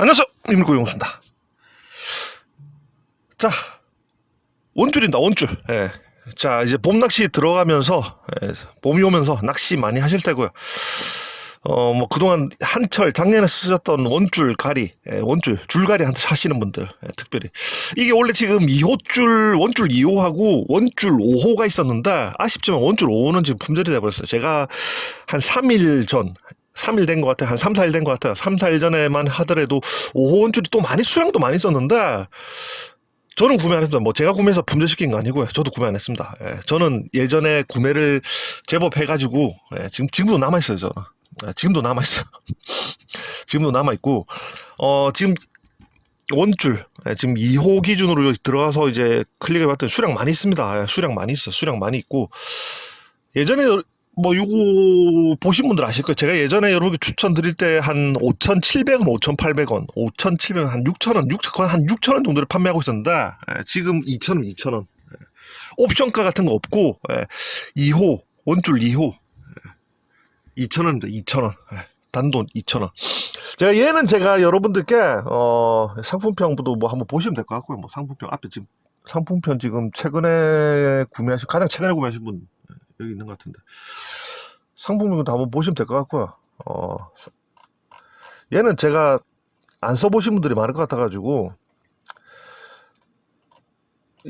안녕하세요. 임구용수입니다. 자, 원줄입니다. 원줄. 예. 자, 이제 봄 낚시 들어가면서 예, 봄이 오면서 낚시 많이 하실 때고요. 어, 뭐 그동안 한철 작년에 쓰셨던 원줄 가리, 예, 원줄 줄가리 한테 하시는 분들 예, 특별히 이게 원래 지금 2호줄 원줄 2호하고 원줄 5호가 있었는데 아쉽지만 원줄 5호는 지금 품절이 돼버렸어요. 제가 한 3일 전 3일 된 것 같아요. 한 3, 4일 된 것 같아요. 3, 4일 전에만 하더라도 5호 원줄이 또 많이 수량도 많이 썼는데 저는 구매 안 했습니다. 뭐 제가 구매해서 품절시킨 거 아니고요. 저도 구매 안 했습니다. 예, 저는 예전에 구매를 제법 해가지고 예, 지금 지금도 남아 있어요. 저는 예, 지금도 남아 있어요. 지금도 남아 있고 어 지금 원줄 예, 지금 2호 기준으로 들어가서 이제 클릭해 봤더니 수량 많이 있습니다. 예, 수량 많이 있어. 요 수량 많이 있고 예전에 여- 뭐 요거 보신 분들 아실 거예요. 제가 예전에 여러분께 추천드릴 때 한 5,700원, 5,800원, 5,700원, 한 6,000원, 6, 거의 한 6,000원 정도를 판매하고 있었는데 예, 지금 2,000원, 2,000원. 예. 옵션가 같은 거 없고 예, 2호, 원줄 2호 2,000원입니다. 2,000원. 예, 단돈 2,000원. 제가 얘는 제가 여러분들께 어 상품평도 뭐 한번 보시면 될 것 같고요. 뭐 상품평 앞에 지금 상품편 지금 최근에 구매하신 가장 최근에 구매하신 분 예, 여기 있는 것 같은데 상품편도 한번 보시면 될 것 같고요. 어 얘는 제가 안 써보신 분들이 많을 것 같아가지고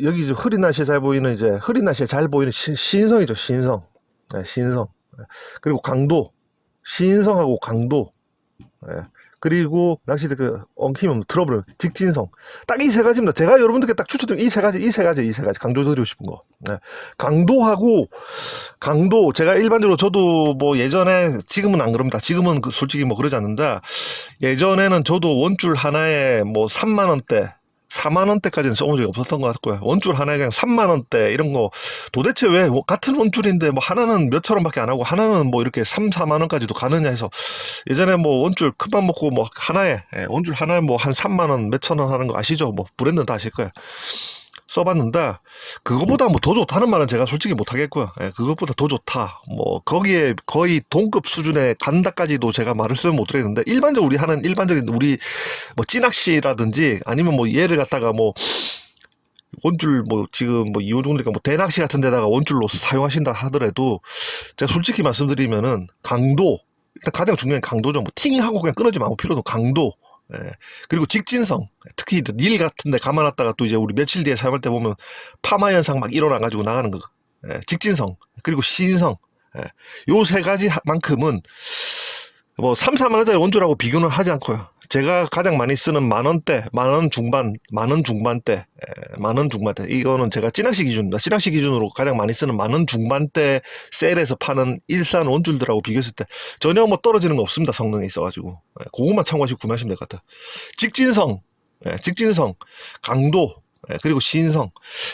여기 이제 흐린 날씨에 잘 보이는 이제 흐린 날씨에 잘 보이는 신, 신성이죠 신성 네, 신성 네. 그리고 강도 신성하고 강도 예. 그리고 낚시대 그 없는 트러블 직진성. 딱 이 세 가지입니다. 제가 여러분들께 딱 추천드린 이 세 가지 이 세 가지 이 세 가지. 강조드리고 싶은 거. 예. 강도하고 강도 제가 일반적으로 저도 뭐 예전에 지금은 안 그럽니다. 지금은 그 솔직히 뭐 그러지 않는데 예전에는 저도 원줄 하나에 뭐 3만 원대 4만 원대까지는 써본 적이 없었던 것 같고요. 원줄 하나에 그냥 3만 원대 이런 거 도대체 왜뭐 같은 원줄인데 뭐 하나는 몇천 원밖에 안 하고 하나는 뭐 이렇게 3, 4만 원까지도 가느냐 해서 예전에 뭐 원줄 큰맘 먹고 뭐 하나에 예, 원줄 하나에 뭐 한 3만 원 몇천 원 하는 거 아시죠? 뭐 브랜드는 다 아실 거예요. 써봤는데 그거보다 뭐 더 좋다는 말은 제가 솔직히 못 하겠고요. 예, 그것보다 더 좋다. 뭐 거기에 거의 동급 수준에 간다까지도 제가 말을 쓰면 못 드리는데 일반적으로 우리 하는 일반적인 우리 뭐 찌낚시라든지 아니면 뭐 얘를 갖다가 뭐 원줄 뭐 지금 뭐 이호 정도니까 뭐 대낚시 같은 데다가 원줄로 사용하신다 하더라도 제가 솔직히 말씀드리면은 강도 일단 가장 중요한 강도죠. 뭐 팅하고 그냥 끊어지 말고 필요도 강도. 예. 그리고 직진성. 특히 닐 같은 데 감아놨다가 또 이제 우리 며칠 뒤에 사용할 때 보면 파마 현상 막 일어나가지고 나가는 거. 예. 직진성. 그리고 신성. 예. 요세 가지만큼은 뭐 3, 4만 원짜리 원줄하고 비교는 하지 않고요. 제가 가장 많이 쓰는 만 원대, 만 원 중반, 만 원 중반대, 에, 만원 중반대. 이거는 제가 찌낚시 기준입니다. 찌낚시 기준으로 가장 많이 쓰는 만 원 중반대 셀에서 파는 일산 원줄들하고 비교했을 때 전혀 뭐 떨어지는 거 없습니다. 성능이 있어가지고. 에, 그것만 참고하시고 구매하시면 될 것 같아요. 직진성, 에, 직진성, 강도, 예, 그리고 신성.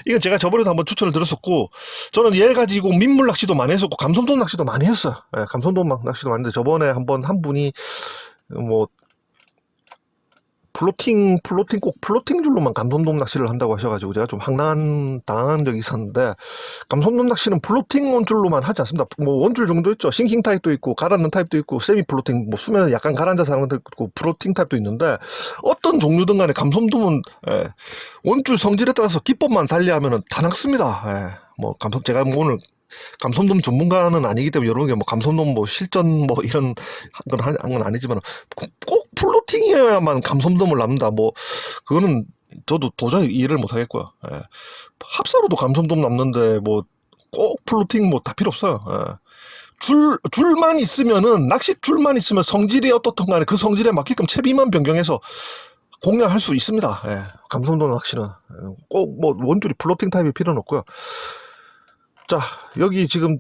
이건 제가 저번에도 한번 추천을 드렸었고, 저는 얘 가지고 민물 낚시도 많이 했었고, 감성돔 낚시도 많이 했어요. 예, 감성돔 막 낚시도 많이 했는데, 저번에 한번 한 분이, 뭐, 플로팅, 플로팅 꼭 플로팅 줄로만 감성돔 낚시를 한다고 하셔가지고, 제가 좀 황당한, 당한 적이 있었는데, 감성돔 낚시는 플로팅 원줄로만 하지 않습니다. 뭐, 원줄 정도 있죠. 싱킹 타입도 있고, 가라앉는 타입도 있고, 세미 플로팅, 뭐, 수면에 약간 가라앉아서 하는 것도 있고, 플로팅 타입도 있는데, 어떤 종류든 간에 감성돔은, 예, 원줄 성질에 따라서 기법만 달리하면은 다 낚습니다. 예. 뭐 감성 제가 뭐 오늘 감성돔 전문가는 아니기 때문에 여러분께 뭐 감성돔 뭐 실전 뭐 이런 건, 하- 한건 아니지만 꼭, 꼭 플로팅이어야만 감성돔을 납니다. 뭐 그거는 저도 도저히 이해를 못 하겠고요. 예. 합사로도 감성돔 남는데 뭐 꼭 플로팅 뭐 다 필요 없어요. 예. 줄, 줄만 있으면은, 낚시 줄만 있으면 성질이 어떻든 간에 그 성질에 맞게끔 채비만 변경해서 공략할 수 있습니다. 예. 감성도 낚시는 꼭뭐 원줄이 플로팅 타입이 필요는 없고요. 자 여기 지금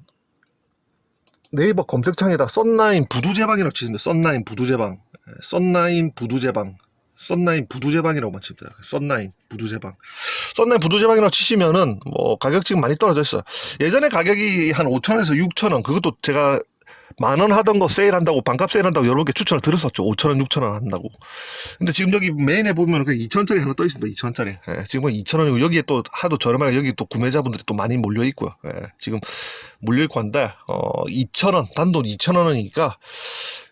네이버 검색창에다 썬나인 부두제방이라고 치시면 썬나인 부두제방, 예, 썬나인 부두제방, 썬나인 부두제방이라고만 칩니다. 썬나인 부두제방, 썬나인 부두제방이라고 치시면은 뭐 가격 지금 많이 떨어져 있어요. 예전에 가격이 한 5천원에서 6천원 그것도 제가 만 원 하던 거 세일한다고 반값 세일한다고 여러 개 추천을 드렸었죠. 5천 원, 6천 원 한다고. 근데 지금 여기 메인에 보면 그 2천 원짜리 하나 떠 있습니다. 2천 원짜리. 예, 지금은 2천 원이고 여기에 또 하도 저렴하게 여기 또 구매자분들이 또 많이 몰려 있고요. 예, 지금 몰려 있고 한데 어 2천 원 단돈 2천 원이니까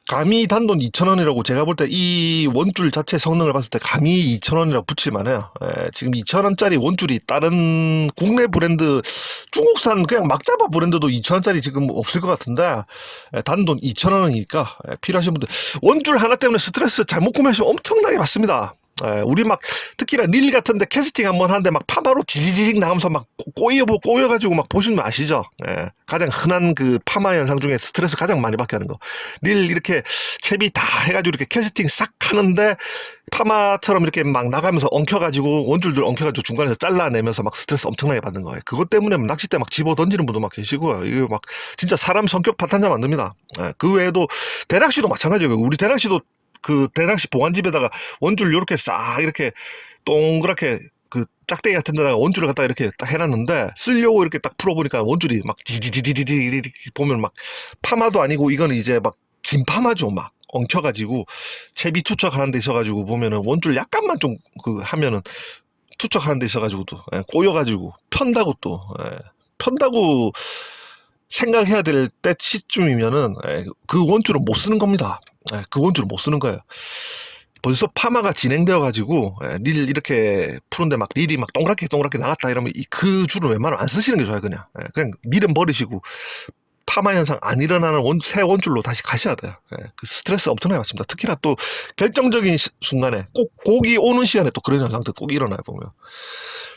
감히 단돈 2,000원이라고 제가 볼 때 이 원줄 자체 성능을 봤을 때 감히 2,000원이라고 붙일만 해요. 예, 지금 2,000원짜리 원줄이 다른 국내 브랜드 중국산 그냥 막 잡아 브랜드도 2,000원짜리 지금 없을 것 같은데 예, 단돈 2,000원이니까 예, 필요하신 분들 원줄 하나 때문에 스트레스 잘못 구매하시면 엄청나게 받습니다. 예, 우리 막 특히나 릴 같은데 캐스팅 한번 하는데 막 파마로 지지직 나가면서 막 꼬- 꼬여 꼬여가지고 막 보시면 아시죠? 예, 가장 흔한 그 파마 현상 중에 스트레스 가장 많이 받게 하는 거. 릴 이렇게 채비 다 해가지고 이렇게 캐스팅 싹 하는데 파마처럼 이렇게 막 나가면서 엉켜가지고 원줄들 엉켜가지고 중간에서 잘라내면서 막 스트레스 엄청나게 받는 거예요. 그것 때문에 낚싯대 막 집어 던지는 분도 막 계시고요. 이게 막 진짜 사람 성격 파탄자 만듭니다. 예, 그 외에도 대낚시도 마찬가지예요. 우리 대낚시도 그 대낚시 보관집에다가 원줄 요렇게 싹 이렇게 동그랗게 그 짝대기 같은 데다가 원줄을 갖다가 이렇게 딱 해놨는데 쓰려고 이렇게 딱 풀어보니까 원줄이 막 디디디디디디 보면 막 파마도 아니고 이거는 이제 막 긴 파마죠 막. 엉켜가지고 채비 투척하는 데 있어가지고 보면은 원줄 약간만 좀 그 하면은 투척하는 데 있어가지고 또 예, 꼬여가지고 편다고 또 예, 편다고 생각해야 될때 시쯤이면은 예, 그 원줄은 못 쓰는 겁니다. 예, 그 원줄은 못 쓰는 거예요. 벌써 파마가 진행되어 가지고 릴 이렇게 푸는데 막 릴이 막 동그랗게 동그랗게 나갔다 이러면 이- 그 줄은 웬만하면 안 쓰시는 게 좋아요 그냥 예, 그냥 밀은 버리시고 파마 현상 안 일어나는 원, 새 원줄로 다시 가셔야 돼요. 예, 그 스트레스 엄청나게 받습니다. 특히나 또 결정적인 시- 순간에 꼭 고기 오는 시간에 또 그런 현상들 꼭 일어나요 보면.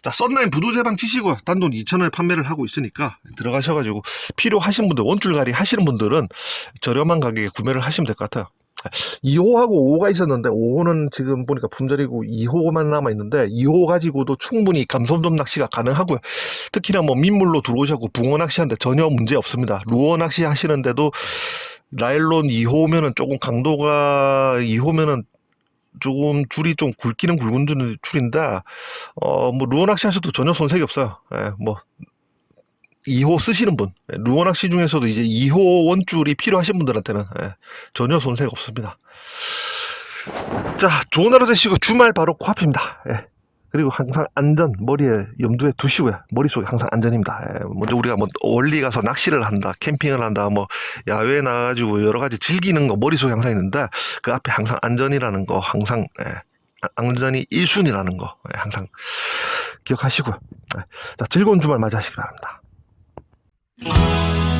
자 썬라인 부도 제방 치시고 단돈 2,000원에 판매를 하고 있으니까 들어가셔가지고 필요하신 분들 원줄갈이 하시는 분들은 저렴한 가격에 구매를 하시면 될 것 같아요. 2호하고 5호가 있었는데 5호는 지금 보니까 품절이고 2호만 남아 있는데 2호 가지고도 충분히 감성돔 낚시가 가능하고요. 특히나 뭐 민물로 들어오셔고 붕어 낚시하는데 전혀 문제 없습니다. 루어 낚시 하시는데도 나일론 2호면은 조금 강도가 2호면은 조금 줄이 좀 굵기는 굵은 줄- 줄인데 어뭐 루어 낚시 하셔도 전혀 손색이 없어요. 예, 뭐 2호 쓰시는 분, 예, 루어 낚시 중에서도 이제 2호 원줄이 필요하신 분들한테는 예, 전혀 손색 없습니다. 자, 좋은 하루 되시고 주말 바로 코앞입니다. 예. 그리고 항상 안전 머리에 염두에 두시고요. 머릿속에 항상 안전입니다. 예, 먼저 우리가 뭐 원리 가서 낚시를 한다, 캠핑을 한다, 뭐 야외에 나가지고 여러 가지 즐기는 거 머릿속에 항상 있는데 그 앞에 항상 안전이라는 거 항상 예, 아- 안전이 1순위라는 거 예, 항상 기억하시고요. 예. 자, 즐거운 주말 맞이하시기 바랍니다. Música